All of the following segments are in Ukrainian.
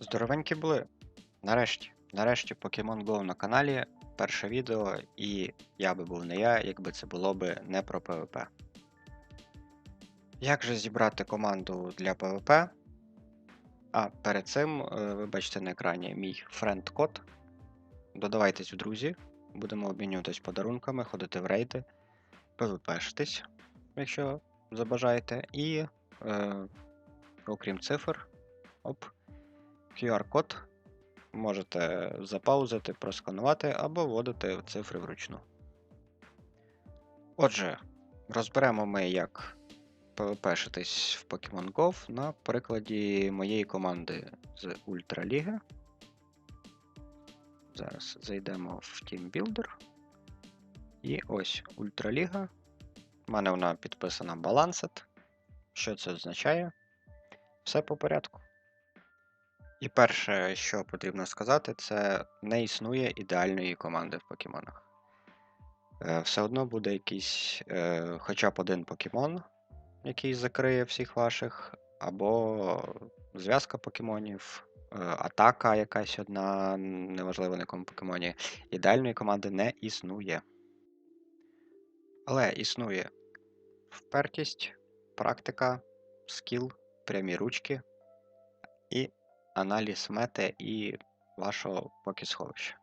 Здоровенькі були. Нарешті, нарешті Pokemon Go на каналі. Перше відео, і я би був не я, якби це було би не про PvP. Як же зібрати команду для PvP? А перед цим е, ви бачите на екрані мій френд-код. Додавайтесь в друзі, будемо обмінюватись подарунками, ходити в рейди, PvP-шитись, якщо забажаєте. І е, окрім цифр, оп, QR-код можете запаузити, просканувати або вводити цифри вручну. Отже, розберемо ми, як PvP-шитись в Pokemon Go на прикладі моєї команди з Ультраліги. Зараз зайдемо в Team Builder. І ось Ультраліга. У мене вона підписана Balanced. Що це означає? Все по порядку. І перше, що потрібно сказати, це не існує ідеальної команди в покемонах. Е, Все одно буде якийсь е, хоча б один покемон, який закриє всіх ваших, або зв'язка покемонів, е, атака якась одна, неважливо на якому покемоні. Ідеальної команди не існує. Але існує впертість, практика, скіл, прямі ручки і аналіз мети і вашого покісховища.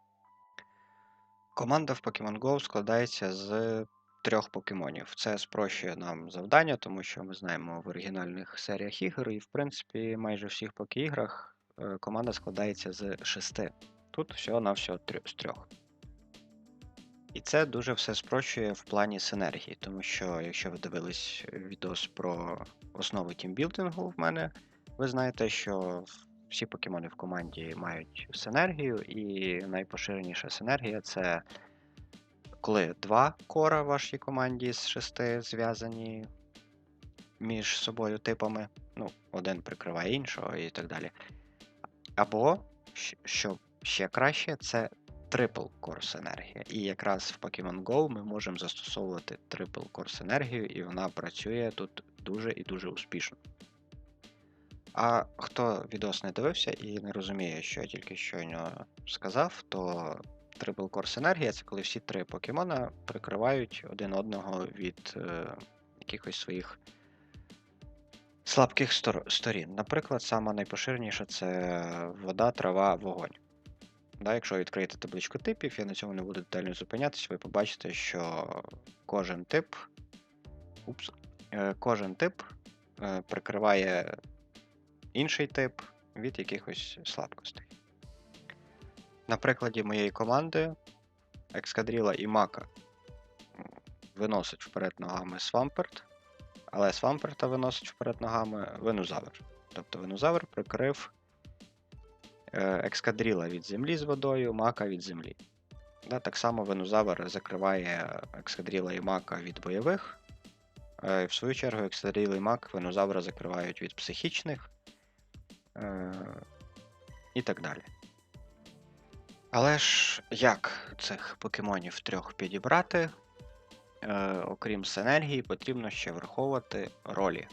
Команда в Pokemon Go складається з трьох покемонів. Це спрощує нам завдання, тому що ми знаємо в оригінальних серіях ігор, і в принципі майже всіх покі-іграх е, команда складається з шести. Тут всього-навсього з трьох. І це дуже все спрощує в плані синергії, тому що якщо ви дивились відос про основи тімбілдингу в мене, ви знаєте, що всі покемони в команді мають синергію, і найпоширеніша синергія це коли два кора в вашій команді з шести зв'язані між собою типами. Ну, один прикриває іншого і так далі. Або, що ще краще, це Triple Core енергія. І якраз в Pokemon Go ми можемо застосовувати Triple Core енергію, і вона працює тут дуже і дуже успішно. А хто відос не дивився і не розуміє, що я тільки щойно сказав, то Core енергія це коли всі три покемона прикривають один одного від е, якихось своїх слабких стор- сторін. Наприклад, сама найпоширеніша це вода, трава, вогонь. Да, якщо ви відкриєте табличку типів, я на цьому не буду детально зупинятися, ви побачите, що кожен тип, упс, е, кожен тип е, прикриває інший тип від якихось слабкостей. На прикладі моєї команди Екскадріла і Мака виносить вперед ногами Свамперт, але Свамперта виносить вперед ногами Венузавр. Тобто Венузавр прикрив Екскадріла від землі з водою, Мака від землі. Так само Венузавр закриває Екскадріла і Мака від бойових. Е, В свою чергу, Екскадріл і Мак Венузавра закривають від психічних і так далі. Але ж як цих покемонів трьох підібрати? Е, окрім синергії, потрібно ще враховувати ролі.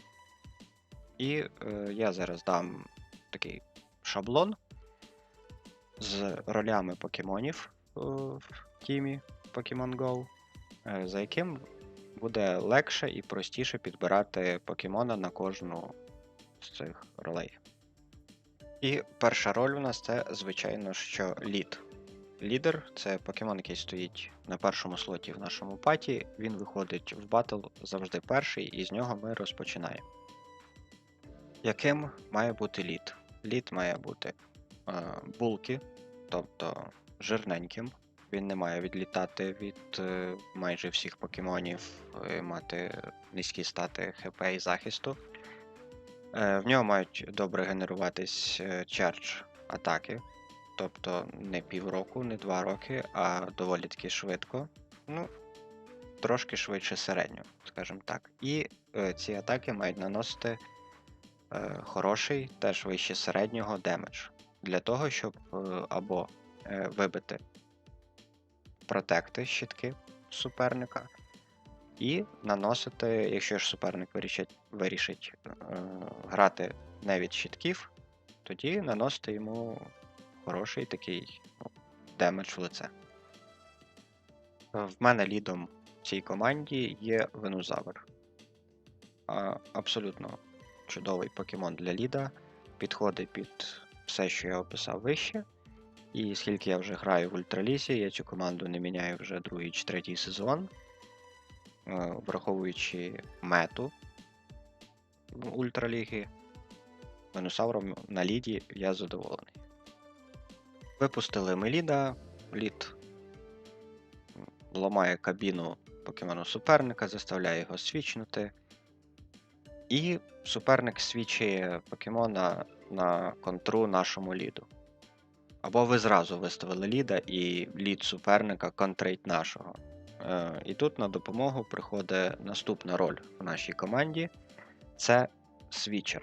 І е, я зараз дам такий шаблон з ролями покемонів е, в тімі Pokemon Go, е, за яким буде легше і простіше підбирати покемона на кожну з цих ролей. І перша роль у нас це, звичайно, що лід. Лідер це покемон, який стоїть на першому слоті в нашому паті. Він виходить в батл завжди перший, і з нього ми розпочинаємо. Яким має бути лід? Лід має бути е, булки, тобто жирненьким. Він не має відлітати від е, майже всіх покемонів, е, мати низькі стати ХП і захисту. Е, В нього мають добре генеруватись е, чардж атаки, тобто не півроку, не два роки, а доволі таки швидко. Ну, трошки швидше середнього, скажімо так. І е, ці атаки мають наносити е, хороший, теж вище середнього демедж. Для того, щоб е, або е, вибити протекти щитки суперника, і наносити, якщо ж суперник вирішить, вирішить е, грати не від щитків, тоді наносите йому хороший такий ну, демедж в лице. В мене лідом в цій команді є Венузавр. А, Абсолютно чудовий покемон для ліда. Підходить під все, що я описав вище. І скільки я вже граю в ультралісі, я цю команду не міняю вже другий чи третій сезон. Е, Враховуючи мету ультраліги, Венусавром на ліді я задоволений. Випустили ми лід ламає кабіну покемону суперника, заставляє його свічнути. І суперник свічує покемона на контру нашому ліду. Або ви зразу виставили ліда, і лід суперника контрить нашого. Е, і тут на допомогу приходить наступна роль в нашій команді це свічер.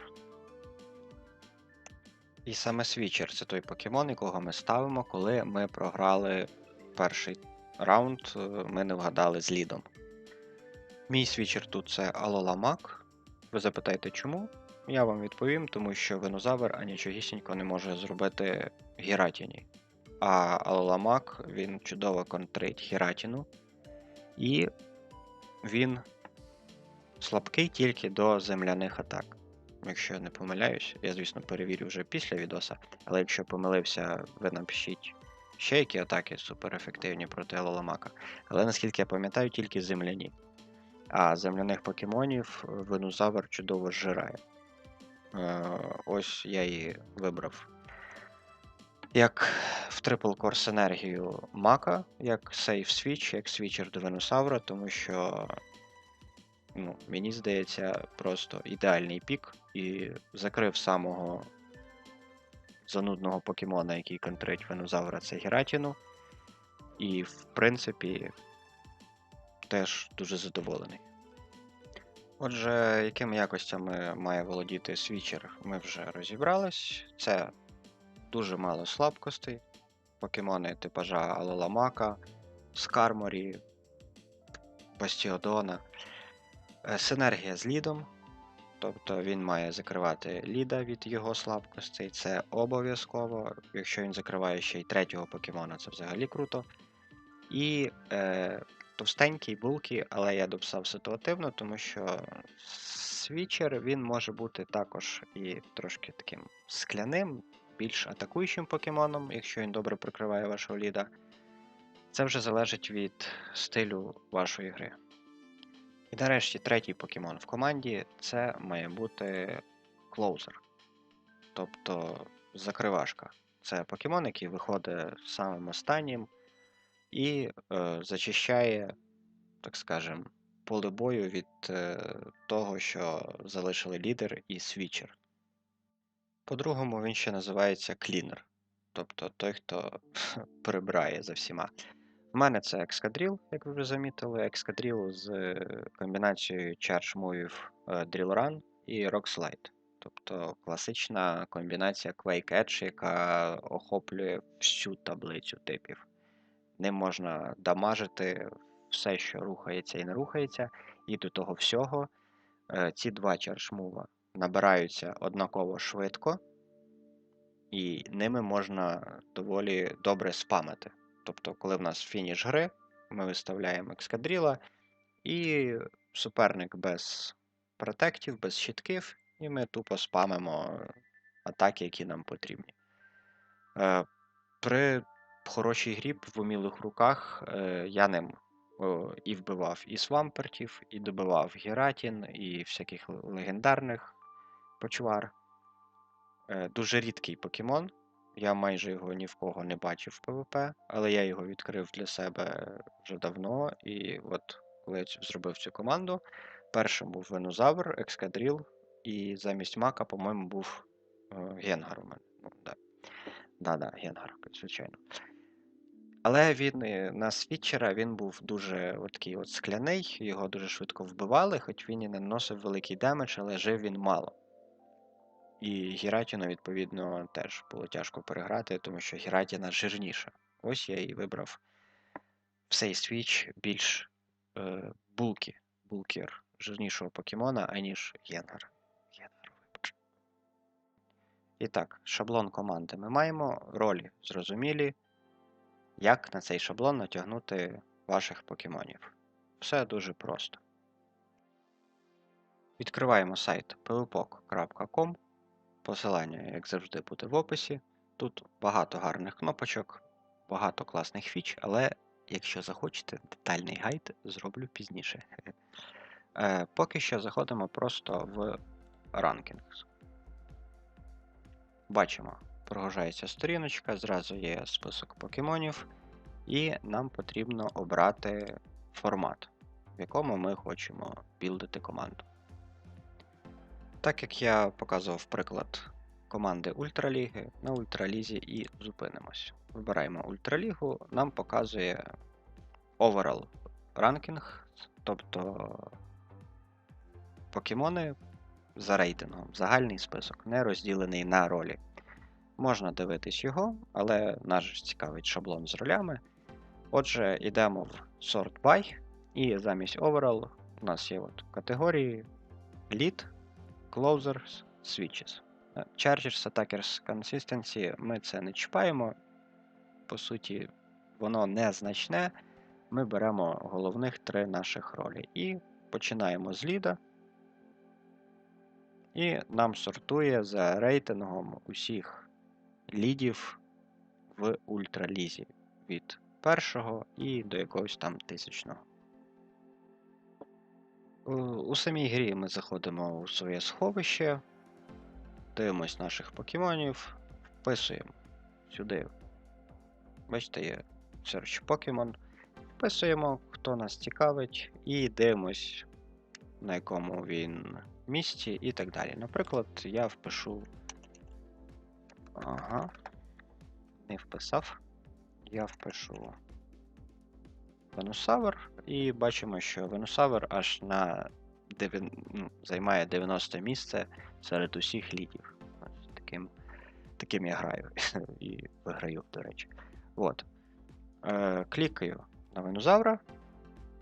І саме свічер це той покемон, якого ми ставимо, коли ми програли перший раунд, е, ми не вгадали з лідом. Мій свічер тут це Алоламак. Ви запитаєте чому? Я вам відповім, тому що Венозавр анічогісінько не може зробити Гіратіні. А Алоламак він чудово контрить Гіратіну. І він слабкий тільки до земляних атак. Якщо я не помиляюсь, я, звісно, перевірю вже після відоса, але якщо помилився, ви напишіть ще які атаки суперефективні проти Алоламака. Але наскільки я пам'ятаю, тільки земляні. А земляних покемонів Венузавр чудово зжирає. Е, ось я її вибрав. Як Triple Core синергію Мака, як Сейф Switch, як свічер до Венусавра, тому що, ну, мені здається, просто ідеальний пік і закрив самого занудного покемона, який контрить Венузавра, це Гератіну. І, в принципі, теж дуже задоволений. Отже, якими якостями має володіти свічер, ми вже розібрались. Це дуже мало слабкостей. Покемони типажа Алоламака, Скарморі, Бастіодона. Е, Синергія з лідом. Тобто він має закривати ліда від його слабкостей. Це обов'язково. Якщо він закриває ще й третього покемона, це взагалі круто. І е, товстенький булки, але я дописав ситуативно, тому що свічер він може бути також і трошки таким скляним, більш атакуючим покемоном, якщо він добре прикриває вашого ліда. Це вже залежить від стилю вашої гри. І нарешті третій покемон в команді це має бути клоузер. Тобто закривашка. Це покемон, який виходить самим останнім і е, зачищає, так скажем, поле бою від е, того, що залишили лідер і свічер. По-другому він ще називається клінер, тобто той, хто прибирає за всіма. У мене це екскадріл, як ви вже замітили, екскадріл з е, комбінацією Charge Move е, Drill Run і Rock Slide. Тобто класична комбінація Quake Edge, яка охоплює всю таблицю типів. Ним можна дамажити все, що рухається і не рухається, і до того всього е, ці два чаршмува набираються однаково швидко, і ними можна доволі добре спамити. Тобто, коли в нас фініш гри, ми виставляємо екскадріла, і суперник без протектів, без щитків, і ми тупо спамимо атаки, які нам потрібні. Е, При хорошій грі в умілих руках е, я ним і вбивав і свампертів, і добивав Гератін, і всяких легендарних почвар. Е, Дуже рідкий покемон. Я майже його ні в кого не бачив в ПВП, але я його відкрив для себе вже давно. І от коли я зробив цю команду, першим був Венозавр, Екскадріл, і замість Мака, по-моєму, був е, Генгар у мене. Ну, да. Да-да, Генгар, звичайно. Але він е, на світчера він був дуже такий от скляний, його дуже швидко вбивали, хоч він і не наносив великий демедж, але жив він мало. І Гіратіну, відповідно, теж було тяжко переграти, тому що Гіратіна жирніша. Ось я і вибрав в цей свіч більш е, булкі, булкір жирнішого покемона, аніж Генгар. Генгар вибач. І так, шаблон команди ми маємо, ролі зрозумілі, як на цей шаблон натягнути ваших покемонів. Все дуже просто. Відкриваємо сайт pvpok.com. Посилання, як завжди, буде в описі. Тут багато гарних кнопочок, багато класних фіч, але якщо захочете, детальний гайд зроблю пізніше. Е, Поки що заходимо просто в ранкінг. Бачимо, прогружається сторіночка, зразу є список покемонів, і нам потрібно обрати формат, в якому ми хочемо білдити команду. Так як я показував приклад команди Ультраліги, на Ультралізі і зупинимось. Вибираємо Ультралігу, нам показує overall ранкінг, тобто покемони за рейтингом, загальний список, не розділений на ролі. Можна дивитись його, але нас ж цікавить шаблон з ролями. Отже, йдемо в Sort By, і замість Overall у нас є от категорії Lead, Closers, Switches. Е, Chargers, Attackers, Consistency ми це не чіпаємо. По суті, воно незначне. Ми беремо головних три наших ролі. І починаємо з ліда. І нам сортує за рейтингом усіх лідів в ультралізі від першого і до якогось там тисячного. У, самій грі ми заходимо у своє сховище, дивимось наших покемонів, вписуємо сюди. Бачите, є Search Pokemon. Вписуємо, хто нас цікавить, і дивимось, на якому він місці і так далі. Наприклад, я впишу. Ага. Не вписав. Я впишу Венусавр, і бачимо, що Венусавр аж на 9, ну, займає 90 місце серед усіх лідів. Ось Таким, таким я граю і виграю, до речі. От. Е, Клікаю на Венузавра,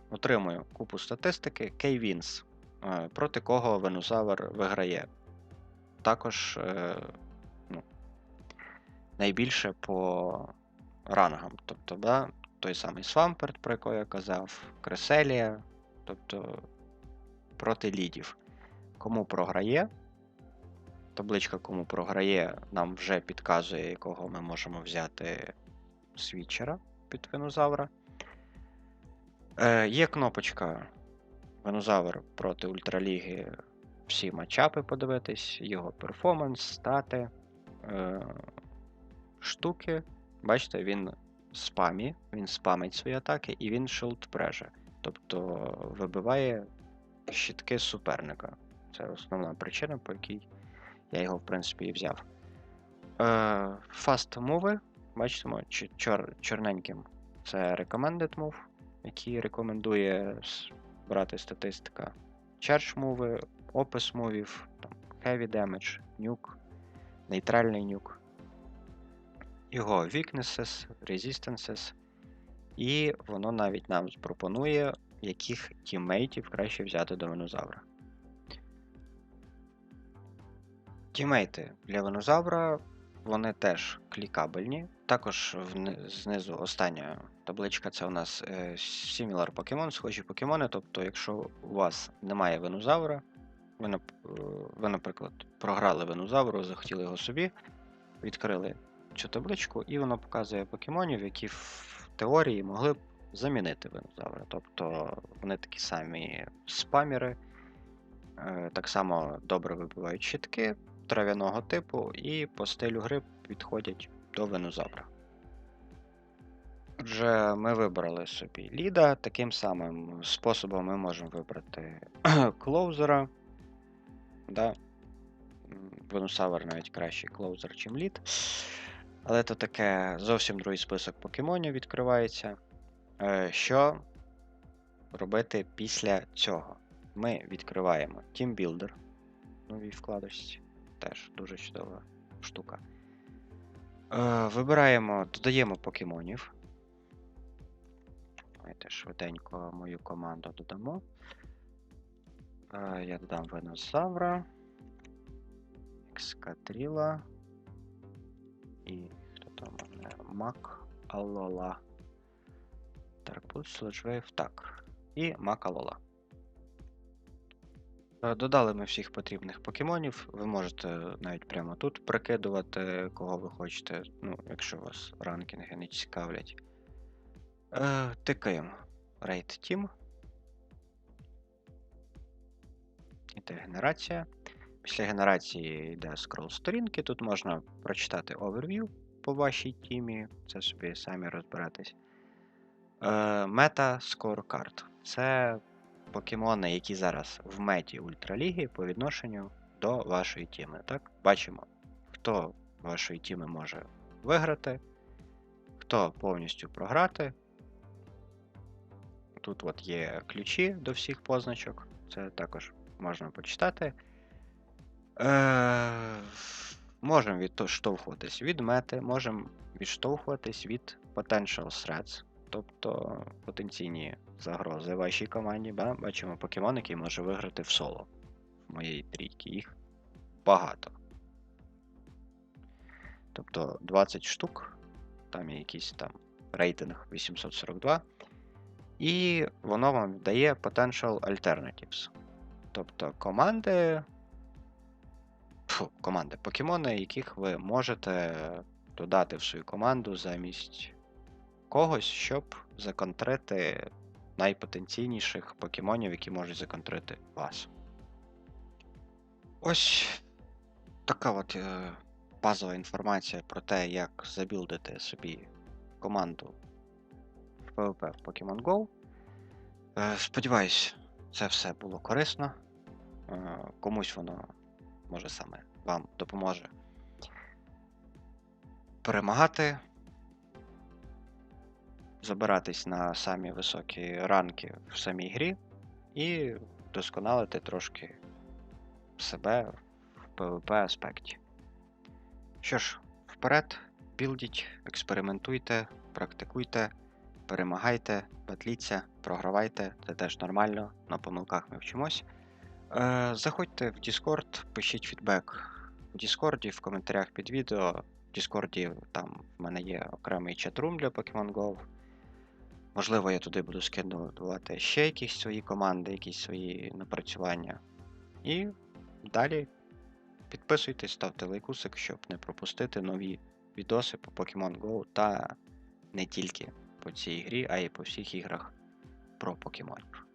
отримую купу статистики. K-Wins, е, проти кого Венузавр виграє. Також е, ну, найбільше по рангам. Тобто, да, той самий Свамперт, про якого я казав, Креселія, тобто проти лідів. Кому програє, табличка кому програє, нам вже підказує, якого ми можемо взяти свічера під Венозавра. Е, Є кнопочка Венозавр проти Ультраліги. Всі матчапи подивитись, його перформанс, стати, е, штуки. Бачите, він спамі, він спамить свої атаки і він шилд преже. Тобто вибиває щитки суперника. Це основна причина, по якій я його, в принципі, і взяв. Е, Fast мови, бачимо, чор, чорненьким це recommended move, який рекомендує брати статистика. Charge мови, опис мовів, heavy damage, нюк, нейтральний нюк його weaknesses, resistances, і воно навіть нам пропонує, яких тіммейтів краще взяти до Венозавра. Тімейти для Венозавра вони теж клікабельні. Також знизу остання табличка це у нас е, Similar Pokemon, схожі покемони. Тобто, якщо у вас немає Венозавра, ви, е, ви наприклад, програли Венозавру, захотіли його собі, відкрили цю табличку, і воно показує покемонів, які в теорії могли б замінити винозавра. Тобто вони такі самі спаміри, е, так само добре вибивають щитки трав'яного типу, і по стилю гри підходять до винозавра. Отже, ми вибрали собі ліда. Таким самим способом ми можемо вибрати клоузера. Да? Венусавр навіть кращий клоузер, чим лід. Але то таке зовсім другий список покемонів відкривається. Е, що робити після цього? Ми відкриваємо Team Builder новій вкладочці. Теж дуже чудова штука. Е, вибираємо, додаємо покемонів. Давайте швиденько мою команду додамо. Е, я додам Венозавра, Екскадріла. Мак Алола. Darkblood, Sludge так. І Мак Алола. Е, Додали ми всіх потрібних покемонів. Ви можете навіть прямо тут прикидувати, кого ви хочете, ну, якщо вас ранкінги не цікавлять. Е, тикаємо Raid Team. Іде генерація. Після генерації йде скрол сторінки. Тут можна прочитати overview по вашій тімі. Це собі самі розберетесь. Е, Мета Scorecard. Це покемони, які зараз в меті ультраліги по відношенню до вашої тіми. Так? Бачимо, хто вашої тіми може виграти, хто повністю програти. Тут от є ключі до всіх позначок, це також можна почитати. Е, можемо відштовхуватись від мети, можемо відштовхуватись від potential threats, тобто потенційні загрози вашій команді. Ба- Бачимо покемон, який може виграти в соло. В моєї трійки. Їх багато. Тобто 20 штук, там є якийсь там рейтинг 842. І воно вам дає Potential Alternatives. Тобто команди. Фу, команди, покемони, яких ви можете додати в свою команду замість когось, щоб законтрити найпотенційніших покемонів, які можуть законтрити вас. Ось така от е, базова інформація про те, як забілдити собі команду в PvP в Pokemon Go. Е, сподіваюсь, це все було корисно. Е, комусь воно може саме вам допоможе перемагати, забиратись на самі високі ранки в самій грі і вдосконалити трошки себе в PvP аспекті. Що ж, вперед, білдіть, експериментуйте, практикуйте, перемагайте, батліться, програвайте, це теж нормально, на помилках ми вчимось. Е, заходьте в Discord, пишіть фідбек в Discord, в коментарях під відео. В Discord там в мене є окремий чат-рум для Pokemon Go. Можливо, я туди буду скидувати ще якісь свої команди, якісь свої напрацювання. І далі підписуйтесь, ставте лайкусик, щоб не пропустити нові відоси по Pokemon Go та не тільки по цій грі, а й по всіх іграх про покемонів.